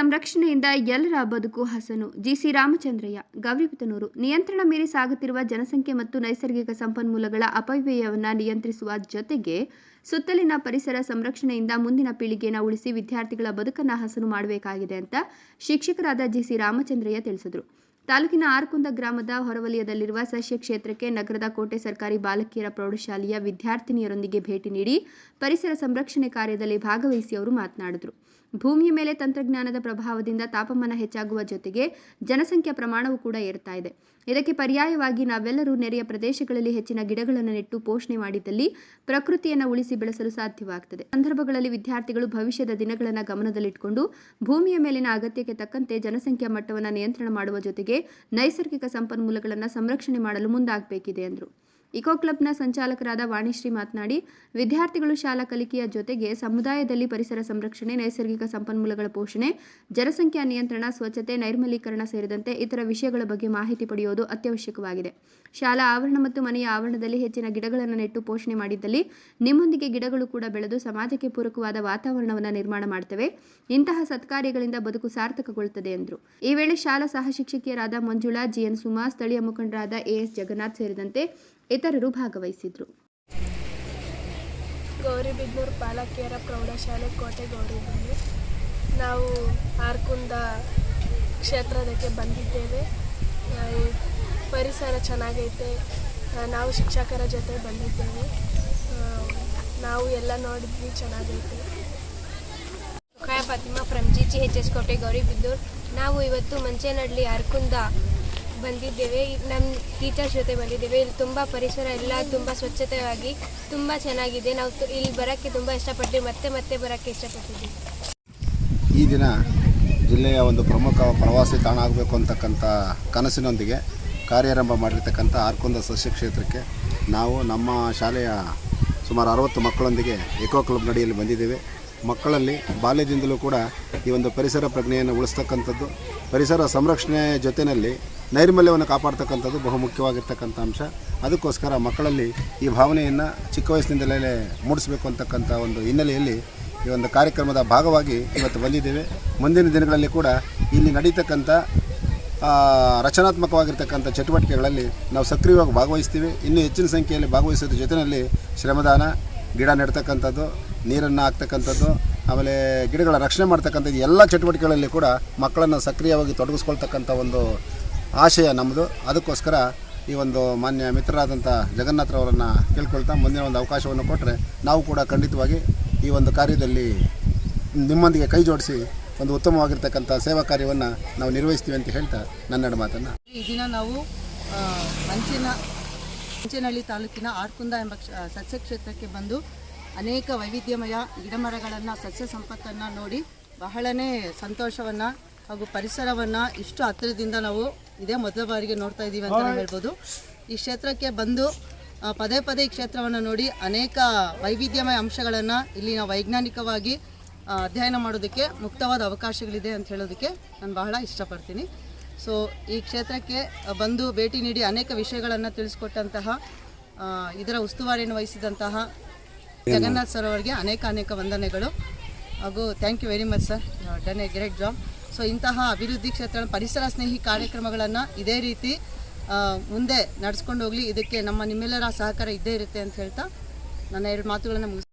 ಸಂರಕ್ಷಣೆಯಿಂದ ಎಲ್ಲರ ಬದುಕು ಹಸನು. ಜಿಸಿ ರಾಮಚಂದ್ರಯ್ಯ, ಗೌರಿಬಿದನೂರು. ನಿಯಂತ್ರಣ ಮೀರಿ ಸಾಗುತ್ತಿರುವ ಜನಸಂಖ್ಯೆ ಮತ್ತು ನೈಸರ್ಗಿಕ ಸಂಪನ್ಮೂಲಗಳ ಅಪವ್ಯಯವನ್ನು ನಿಯಂತ್ರಿಸುವ ಜೊತೆಗೆ ಸುತ್ತಲಿನ ಪರಿಸರ ಸಂರಕ್ಷಣೆಯಿಂದ ಮುಂದಿನ ಪೀಳಿಗೆಯನ್ನು ಉಳಿಸಿ ವಿದ್ಯಾರ್ಥಿಗಳ ಬದುಕನ್ನು ಹಸನು ಮಾಡಬೇಕಾಗಿದೆ ಅಂತ ಶಿಕ್ಷಕರಾದ ಜಿಸಿ ರಾಮಚಂದ್ರಯ್ಯ ತಿಳಿಸಿದರು. ತಾಲೂಕಿನ ಆರ್ಕುಂದ ಗ್ರಾಮದ ಹೊರವಲಯದಲ್ಲಿರುವ ಸಸ್ಯ ಕ್ಷೇತ್ರಕ್ಕೆ ನಗರದ ಕೋಟೆ ಸರ್ಕಾರಿ ಬಾಲಕಿಯರ ಪ್ರೌಢಶಾಲೆಯ ವಿದ್ಯಾರ್ಥಿನಿಯರೊಂದಿಗೆ ಭೇಟಿ ನೀಡಿ ಪರಿಸರ ಸಂರಕ್ಷಣೆ ಕಾರ್ಯದಲ್ಲಿ ಭಾಗವಹಿಸಿ ಅವರು ಮಾತನಾಡಿದರು. ಭೂಮಿಯ ಮೇಲೆ ತಂತ್ರಜ್ಞಾನದ ಪ್ರಭಾವದಿಂದ ತಾಪಮಾನ ಹೆಚ್ಚಾಗುವ ಜೊತೆಗೆ ಜನಸಂಖ್ಯಾ ಪ್ರಮಾಣವು ಕೂಡ ಏರ್ತಾ ಇದೆ. ಇದಕ್ಕೆ ಪರ್ಯಾಯವಾಗಿ ನಾವೆಲ್ಲರೂ ನೆರೆಯ ಪ್ರದೇಶಗಳಲ್ಲಿ ಹೆಚ್ಚಿನ ಗಿಡಗಳನ್ನು ನೆಟ್ಟು ಪೋಷಣೆ ಮಾಡಿದಲ್ಲಿ ಪ್ರಕೃತಿಯನ್ನು ಉಳಿಸಿ ಬೆಳೆಸಲು ಸಾಧ್ಯವಾಗುತ್ತದೆ ಸಂದರ್ಭಗಳಲ್ಲಿ ವಿದ್ಯಾರ್ಥಿಗಳು ಭವಿಷ್ಯದ ದಿನಗಳನ್ನು ಗಮನದಲ್ಲಿಟ್ಟುಕೊಂಡು ಭೂಮಿಯ ಮೇಲಿನ ಅಗತ್ಯಕ್ಕೆ ತಕ್ಕಂತೆ ಜನಸಂಖ್ಯಾ ಮಟ್ಟವನ್ನು ನಿಯಂತ್ರಣ ಮಾಡುವ ಜೊತೆಗೆ ನೈಸರ್ಗಿಕ ಸಂಪನ್ಮೂಲಗಳನ್ನು ಸಂರಕ್ಷಣೆ ಮಾಡಲು ಮುಂದಾಗಬೇಕಿದೆ ಎಂದರು ಇಕೋ ಕ್ಲಬ್ನ ಸಂಚಾಲಕರಾದ ವಾಣಿಶ್ರೀ ಮಾತನಾಡಿ, ವಿದ್ಯಾರ್ಥಿಗಳು ಶಾಲಾ ಕಲಿಕೆಯ ಜೊತೆಗೆ ಸಮುದಾಯದಲ್ಲಿ ಪರಿಸರ ಸಂರಕ್ಷಣೆ, ನೈಸರ್ಗಿಕ ಸಂಪನ್ಮೂಲಗಳ ಪೋಷಣೆ, ಜನಸಂಖ್ಯಾ ನಿಯಂತ್ರಣ, ಸ್ವಚ್ಛತೆ, ನೈರ್ಮಲೀಕರಣ ಸೇರಿದಂತೆ ಇತರ ವಿಷಯಗಳ ಬಗ್ಗೆ ಮಾಹಿತಿ ಪಡೆಯುವುದು ಅತ್ಯವಶ್ಯಕವಾಗಿದೆ. ಶಾಲಾ ಆವರಣ ಮತ್ತು ಮನೆಯ ಆವರಣದಲ್ಲಿ ಹೆಚ್ಚಿನ ಗಿಡಗಳನ್ನು ನೆಟ್ಟು ಪೋಷಣೆ ಮಾಡಿದ್ದಲ್ಲಿ ನಿಮ್ಮೊಂದಿಗೆ ಗಿಡಗಳು ಕೂಡ ಬೆಳೆದು ಸಮಾಜಕ್ಕೆ ಪೂರಕವಾದ ವಾತಾವರಣವನ್ನು ನಿರ್ಮಾಣ ಮಾಡ್ತವೆ. ಇಂತಹ ಸತ್ಕಾರ್ಯಗಳಿಂದ ಬದುಕು ಸಾರ್ಥಕಗೊಳ್ಳುತ್ತದೆ ಎಂದರು. ಈ ವೇಳೆ ಶಾಲಾ ಸಹ ಶಿಕ್ಷಕಿಯರಾದ ಮಂಜುಳಾ ಜಿಎನ್ ಸುಮಾ, ಸ್ಥಳೀಯ ಮುಖಂಡರಾದ ಎಎಸ್ ಜಗನ್ನಾಥ್ ಸೇರಿದಂತೆ ಇತರರು ಭಾಗವಹಿಸಿದ್ರು. ಗೌರಿಬಿದ್ನೂರು ಬಾಲಕಿಯರ ಪ್ರೌಢಶಾಲೆ ಕೋಟೆ ಬಂದು ನಾವು ಆರ್ಕುಂದ ಕ್ಷೇತ್ರದಕ್ಕೆ ಬಂದಿದ್ದೇವೆ. ಪರಿಸರ ಚೆನ್ನಾಗೈತೆ. ನಾವು ಶಿಕ್ಷಕರ ಜೊತೆ ಬಂದಿದ್ದೇವೆ. ನಾವು ಎಲ್ಲ ನೋಡಿದ್ವಿ ಚೆನ್ನಾಗೈತೆ. ಖಾಯ Fatima from G G H S Kote Gauribidanur ನಾವು ಇವತ್ತು ಮಂಚೇನಹಳ್ಳಿ ಅರ್ಕುಂದ ಬಂದಿದ್ದೇವೆ. ನಮ್ಮ ಟೀಚರ್ಸ್ ಜೊತೆ ಬಂದಿದ್ದೇವೆ. ಇಲ್ಲಿ ತುಂಬ ಪರಿಸರ ಎಲ್ಲ ತುಂಬ ಸ್ವಚ್ಛತೆಯಾಗಿ ತುಂಬ ಚೆನ್ನಾಗಿದೆ. ನಾವು ಇಲ್ಲಿ ಬರೋಕ್ಕೆ ತುಂಬ ಇಷ್ಟಪಡ್ತೀವಿ. ಮತ್ತೆ ಮತ್ತೆ ಬರೋಕ್ಕೆ ಇಷ್ಟಪಡ್ತೀವಿ. ಈ ದಿನ ಜಿಲ್ಲೆಯ ಒಂದು ಪ್ರಮುಖ ಪ್ರವಾಸಿ ತಾಣ ಆಗಬೇಕು ಅಂತಕ್ಕಂಥ ಕನಸಿನೊಂದಿಗೆ ಕಾರ್ಯಾರಂಭ ಮಾಡಿರ್ತಕ್ಕಂಥ ಆರ್ಕೊಂದ ಸಸ್ಯ ಕ್ಷೇತ್ರಕ್ಕೆ ನಾವು ನಮ್ಮ ಶಾಲೆಯ ಸುಮಾರು ಅರವತ್ತು ಮಕ್ಕಳೊಂದಿಗೆ ಎಕೋ ಕ್ಲಬ್ ನಡಿಯಲ್ಲಿ ಬಂದಿದ್ದೇವೆ. ಮಕ್ಕಳಲ್ಲಿ ಬಾಲ್ಯದಿಂದಲೂ ಕೂಡ ಈ ಒಂದು ಪರಿಸರ ಪ್ರಜ್ಞೆಯನ್ನು ಉಳಿಸ್ತಕ್ಕಂಥದ್ದು. ಪರಿಸರ ಸಂರಕ್ಷಣೆಯ ಜೊತೆಯಲ್ಲಿ ನೈರ್ಮಲ್ಯವನ್ನು ಕಾಪಾಡ್ತಕ್ಕಂಥದ್ದು ಬಹುಮುಖ್ಯವಾಗಿರ್ತಕ್ಕಂಥ ಅಂಶ. ಅದಕ್ಕೋಸ್ಕರ ಮಕ್ಕಳಲ್ಲಿ ಈ ಭಾವನೆಯನ್ನು ಚಿಕ್ಕ ವಯಸ್ಸಿನಿಂದಲೇ ಮೂಡಿಸಬೇಕು ಅಂತಕ್ಕಂಥ ಒಂದು ಹಿನ್ನೆಲೆಯಲ್ಲಿ ಈ ಒಂದು ಕಾರ್ಯಕ್ರಮದ ಭಾಗವಾಗಿ ಇವತ್ತು ಬಂದಿದ್ದೇವೆ. ಮುಂದಿನ ದಿನಗಳಲ್ಲಿ ಕೂಡ ಇಲ್ಲಿ ನಡೀತಕ್ಕಂಥ ರಚನಾತ್ಮಕವಾಗಿರ್ತಕ್ಕಂಥ ಚಟುವಟಿಕೆಗಳಲ್ಲಿ ನಾವು ಸಕ್ರಿಯವಾಗಿ ಭಾಗವಹಿಸ್ತೀವಿ. ಇನ್ನೂ ಹೆಚ್ಚಿನ ಸಂಖ್ಯೆಯಲ್ಲಿ ಭಾಗವಹಿಸೋದ್ರ ಜೊತೆಯಲ್ಲಿ ಶ್ರಮದಾನ, ಗಿಡ ನೆಡ್ತಕ್ಕಂಥದ್ದು, ನೀರನ್ನು ಹಾಕ್ತಕ್ಕಂಥದ್ದು, ಆಮೇಲೆ ಗಿಡಗಳ ರಕ್ಷಣೆ ಮಾಡ್ತಕ್ಕಂಥದ್ದು ಎಲ್ಲ ಚಟುವಟಿಕೆಗಳಲ್ಲಿ ಕೂಡ ಮಕ್ಕಳನ್ನು ಸಕ್ರಿಯವಾಗಿ ತೊಡಗಿಸ್ಕೊಳ್ತಕ್ಕಂಥ ಒಂದು ಆಶಯ ನಮ್ಮದು ಅದಕ್ಕೋಸ್ಕರ ಈ ಒಂದು ಮಾನ್ಯ ಮಿತ್ರರಾದಂಥ ಜಗನ್ನಾಥರವರನ್ನು ಕೇಳ್ಕೊಳ್ತಾ ಮುಂದಿನ ಒಂದು ಅವಕಾಶವನ್ನು ಕೊಟ್ಟರೆ ನಾವು ಕೂಡ ಖಂಡಿತವಾಗಿ ಈ ಒಂದು ಕಾರ್ಯದಲ್ಲಿ ನಿಮ್ಮೊಂದಿಗೆ ಕೈ ಜೋಡಿಸಿ ಒಂದು ಉತ್ತಮವಾಗಿರ್ತಕ್ಕಂಥ ಸೇವಾ ಕಾರ್ಯವನ್ನು ನಾವು ನಿರ್ವಹಿಸ್ತೀವಿ ಅಂತ ಹೇಳ್ತಾ ನನ್ನ ಮಾತನ್ನು. ಈ ದಿನ ನಾವು ಮಂಚಿನ, ಮಂಚೇನಹಳ್ಳಿ ತಾಲೂಕಿನ ಆರ್ಕುಂದ ಎಂಬ ಸಸ್ಯ ಕ್ಷೇತ್ರಕ್ಕೆ ಬಂದು ಅನೇಕ ವೈವಿಧ್ಯಮಯ ಗಿಡಮರಗಳನ್ನು, ಸಸ್ಯ ಸಂಪತ್ತನ್ನು ನೋಡಿ ಬಹಳನೇ ಸಂತೋಷವನ್ನು ಹಾಗೂ ಪರಿಸರವನ್ನು ಇಷ್ಟು ಹತ್ತಿರದಿಂದ ನಾವು ಇದೇ ಮೊದಲ ಬಾರಿಗೆ ನೋಡ್ತಾ ಇದ್ದೀವಿ ಅಂತ ಹೇಳ್ಬೋದು. ಈ ಕ್ಷೇತ್ರಕ್ಕೆ ಬಂದು ಪದೇ ಪದೇ ಈ ಕ್ಷೇತ್ರವನ್ನು ನೋಡಿ ಅನೇಕ ವೈವಿಧ್ಯಮಯ ಅಂಶಗಳನ್ನು ಇಲ್ಲಿನ ವೈಜ್ಞಾನಿಕವಾಗಿ ಅಧ್ಯಯನ ಮಾಡೋದಕ್ಕೆ ಮುಕ್ತವಾದ ಅವಕಾಶಗಳಿದೆ ಅಂತ ಹೇಳೋದಕ್ಕೆ ನಾನು ಬಹಳ ಇಷ್ಟಪಡ್ತೀನಿ. ಸೊ ಈ ಕ್ಷೇತ್ರಕ್ಕೆ ಬಂದು ಭೇಟಿ ನೀಡಿ ಅನೇಕ ವಿಷಯಗಳನ್ನು ತಿಳಿಸ್ಕೊಟ್ಟಂತಹ ಇದರ ಉಸ್ತುವಾರಿಯನ್ನು ವಹಿಸಿದಂತಹ ಜಗನ್ನಾಥ್ ಸರ್ ಅವರಿಗೆ ಅನೇಕ ಅನೇಕ ವಂದನೆಗಳು. ಹಾಗೂ thank you very much sir done a great job so ಇಂತಹ ಅಭಿವೃದ್ಧಿ ಕ್ಷೇತ್ರ ಪರಿಸರ ಸ್ನೇಹಿ ಕಾರ್ಯಕ್ರಮಗಳನ್ನು ಇದೇ ರೀತಿ ಮುಂದೆ ನಡೆಸ್ಕೊಂಡು ಹೋಗಲಿ. ಇದಕ್ಕೆ ನಮ್ಮ ನಿಮ್ಮೆಲ್ಲರ ಸಹಕಾರ ಇದ್ದೇ ಇರುತ್ತೆ ಅಂತ ಹೇಳ್ತಾ ನನ್ನ ಎರಡು ಮಾತುಗಳನ್ನು ಮುಗಿಸ್